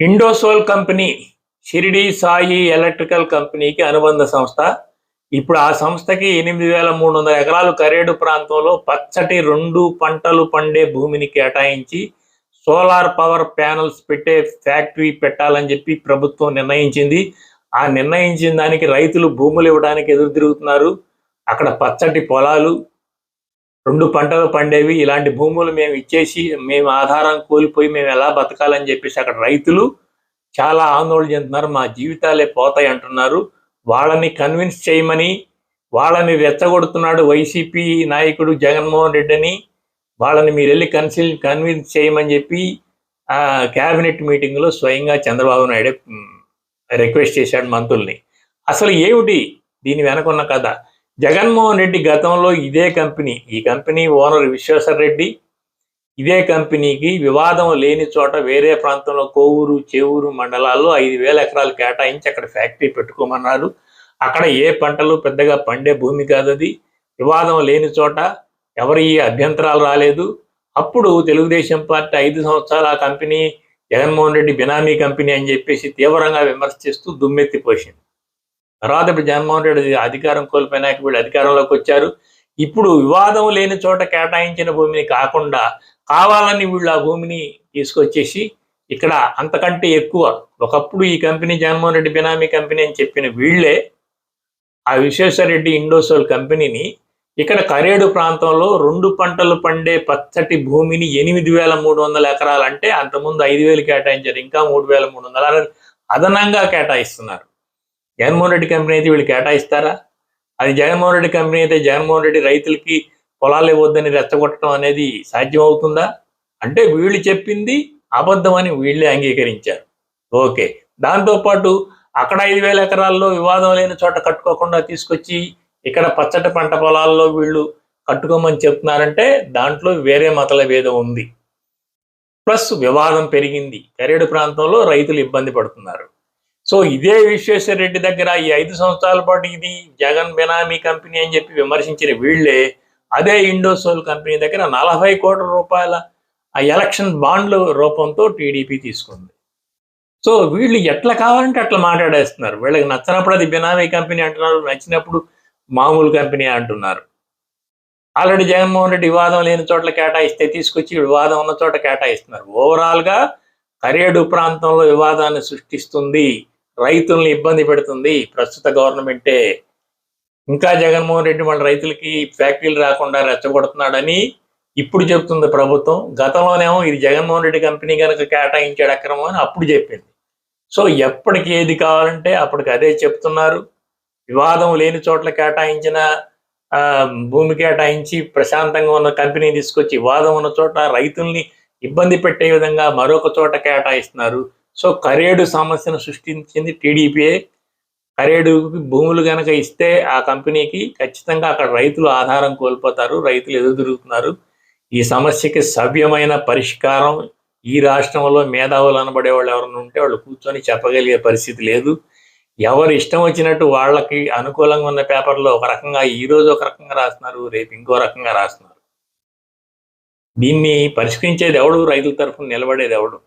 Indosol company Shirdi Sai electrical కంపెనీకి అనుబంధ సంస్థ. ఇప్పుడు ఆ సంస్థకి ఎనిమిది వేల మూడు వందల ఎకరాలు కరేడు ప్రాంతంలో పచ్చటి రెండు పంటలు పండే భూమిని కేటాయించి సోలార్ పవర్ ప్యానల్స్ పెట్టే ఫ్యాక్టరీ పెట్టాలని చెప్పి ప్రభుత్వం నిర్ణయించింది. ఆ నిర్ణయించిన దానికి రైతులు భూములు ఇవ్వడానికి ఎదురు తిరుగుతున్నారు అక్కడ పచ్చటి పొలాలు రెండు పంటలు పండేవి ఇలాంటి భూములు మేము ఇచ్చేసి మేము ఆధారం కోల్పోయి మేము ఎలా బతకాలని చెప్పేసి అక్కడ రైతులు చాలా ఆందోళన చెందుతున్నారు. మా జీవితాలే పోతాయి అంటున్నారు. వాళ్ళని కన్విన్స్ చేయమని వాళ్ళని రెచ్చగొడుతున్నాడు వైసీపీ నాయకుడు జగన్మోహన్ రెడ్డిని. వాళ్ళని మీరు వెళ్ళి కన్సిల్ కన్విన్స్ చేయమని చెప్పి క్యాబినెట్ మీటింగ్లో స్వయంగా చంద్రబాబు నాయుడు రిక్వెస్ట్ చేశాడు మంత్రుల్ని. అసలు ఏమిటి? దీని వెనకున్న కథ. జగన్మోహన్ రెడ్డి గతంలో ఇదే కంపెనీ. ఈ కంపెనీ ఓనర్ విశ్వేశ్వర రెడ్డి. ఇదే కంపెనీకి వివాదం లేని చోట వేరే ప్రాంతంలో కోవూరు చేవూరు మండలాల్లో ఐదు వేల ఎకరాలు కేటాయించి అక్కడ ఫ్యాక్టరీ పెట్టుకోమన్నారు. అక్కడ ఏ పంటలు పెద్దగా పండే భూమి కాదు అది. వివాదం లేని చోట ఎవరి అభ్యంతరాలు రాలేదు. అప్పుడు తెలుగుదేశం పార్టీ ఐదు సంవత్సరాలు ఆ కంపెనీ జగన్మోహన్ రెడ్డి బినామీ కంపెనీ అని చెప్పేసి తీవ్రంగా విమర్శ చేస్తూ దుమ్మెత్తి పోసింది తర్వాత ఇప్పుడు జగన్మోహన్ రెడ్డి అధికారం కోల్పోయినాక వీళ్ళు అధికారంలోకి వచ్చారు. ఇప్పుడు వివాదం లేని చోట కేటాయించిన భూమిని కాకుండా కావాలని వీళ్ళు ఆ భూమిని తీసుకొచ్చేసి ఇక్కడ అంతకంటే ఎక్కువ ఒకప్పుడు ఈ కంపెనీ జగన్మోహన్ రెడ్డి బినామీ కంపెనీ అని చెప్పిన వీళ్ళే ఆ విశ్వేశ్వరరెడ్డి ఇండోసోల్ కంపెనీని ఇక్కడ కరేడు ప్రాంతంలో రెండు పంటలు పండే పచ్చటి భూమిని ఎనిమిది వేల మూడు వందల ఎకరాలు అంటే అంతకుముందు ఐదు వేలు కేటాయించారు ఇంకా మూడు వేల మూడు వందల అదనంగా కేటాయిస్తున్నారు. జగన్మోహన్ రెడ్డి కంపెనీ అయితే వీళ్ళు కేటాయిస్తారా? అది జగన్మోహన్ రెడ్డి కంపెనీ అయితే జగన్మోహన్ రెడ్డి రైతులకి పొలాలు ఇవ్వద్దని రెచ్చగొట్టడం అనేది సాధ్యం అవుతుందా అంటే వీళ్ళు చెప్పింది అబద్ధమని వీళ్ళే అంగీకరించారు. ఓకే. దాంతోపాటు అక్కడ ఐదు వేల ఎకరాల్లో వివాదం లేని చోట కట్టుకోకుండా తీసుకొచ్చి ఇక్కడ పచ్చటి పంట పొలాల్లో వీళ్ళు కట్టుకోమని చెప్తున్నారంటే దాంట్లో వేరే మతల భేదం ఉంది. ప్లస్ వివాదం పెరిగింది. కరేడు ప్రాంతంలో రైతులు ఇబ్బంది పడుతున్నారు. సో ఇదే విశ్వేశ్వర రెడ్డి దగ్గర ఈ ఐదు సంవత్సరాల పాటు ఇది జగన్ బెనామీ కంపెనీ అని చెప్పి విమర్శించిన వీళ్ళే అదే ఇండోసోల్ కంపెనీ దగ్గర నలభై కోట్ల రూపాయల ఆ ఎలక్షన్ బాండ్ల రూపంతో టీడీపీ తీసుకుంది. సో వీళ్ళు ఎట్లా కావాలంటే అట్లా మాట్లాడేస్తున్నారు. వీళ్ళకి నచ్చినప్పుడు అది బినామీ కంపెనీ అంటున్నారు నచ్చినప్పుడు మామూలు కంపెనీ అంటున్నారు. ఆల్రెడీ జగన్మోహన్ రెడ్డి వివాదం లేని చోట్ల కేటాయిస్తే తీసుకొచ్చి వివాదం ఉన్న చోట కేటాయిస్తున్నారు. ఓవరాల్గా కరేడు ప్రాంతంలో వివాదాన్ని సృష్టిస్తుంది. రైతుల్ని ఇబ్బంది పెడుతుంది. ప్రస్తుత గవర్నమెంటే ఇంకా జగన్మోహన్ రెడ్డి మన రైతులకి ఫ్యాక్టరీలు రాకుండా రెచ్చగొడుతున్నాడని ఇప్పుడు చెప్తుంది ప్రభుత్వం. గతంలోనేమో ఇది జగన్మోహన్ రెడ్డి కంపెనీ కనుక కేటాయించాడు అక్రమం అని అప్పుడు చెప్పింది. సో ఎప్పటికి ఏది కావాలంటే అప్పటికి అదే చెప్తున్నారు. వివాదం లేని చోట్ల కేటాయించిన ఆ, భూమి కేటాయించి ప్రశాంతంగా ఉన్న కంపెనీ తీసుకొచ్చి వివాదం ఉన్న చోట రైతుల్ని ఇబ్బంది పెట్టే విధంగా మరొక చోట కేటాయిస్తున్నారు. సో కరేడు సమస్యను సృష్టించింది టీడీపీఏ కరేడు భూములు కనుక ఇస్తే ఆ కంపెనీకి ఖచ్చితంగా అక్కడ రైతులు ఆధారం కోల్పోతారు రైతులు ఎదురుతిరుగుతున్నారు ఈ సమస్యకి సవ్యమైన పరిష్కారం ఈ రాష్ట్రంలో మేధావులు అనబడే వాళ్ళు ఎవరైనా ఉంటే వాళ్ళు కూర్చొని చెప్పగలిగే పరిస్థితి లేదు. ఎవరు ఇష్టం వచ్చినట్టు వాళ్ళకి అనుకూలంగా ఉన్న పేపర్లో ఒక రకంగా ఈ రోజు ఒక రకంగా రాస్తున్నారు రేపు ఇంకో రకంగా రాస్తున్నారు. దీన్ని పరిష్కరించేది ఎవడు? రైతుల తరఫున నిలబడేది ఎవడు?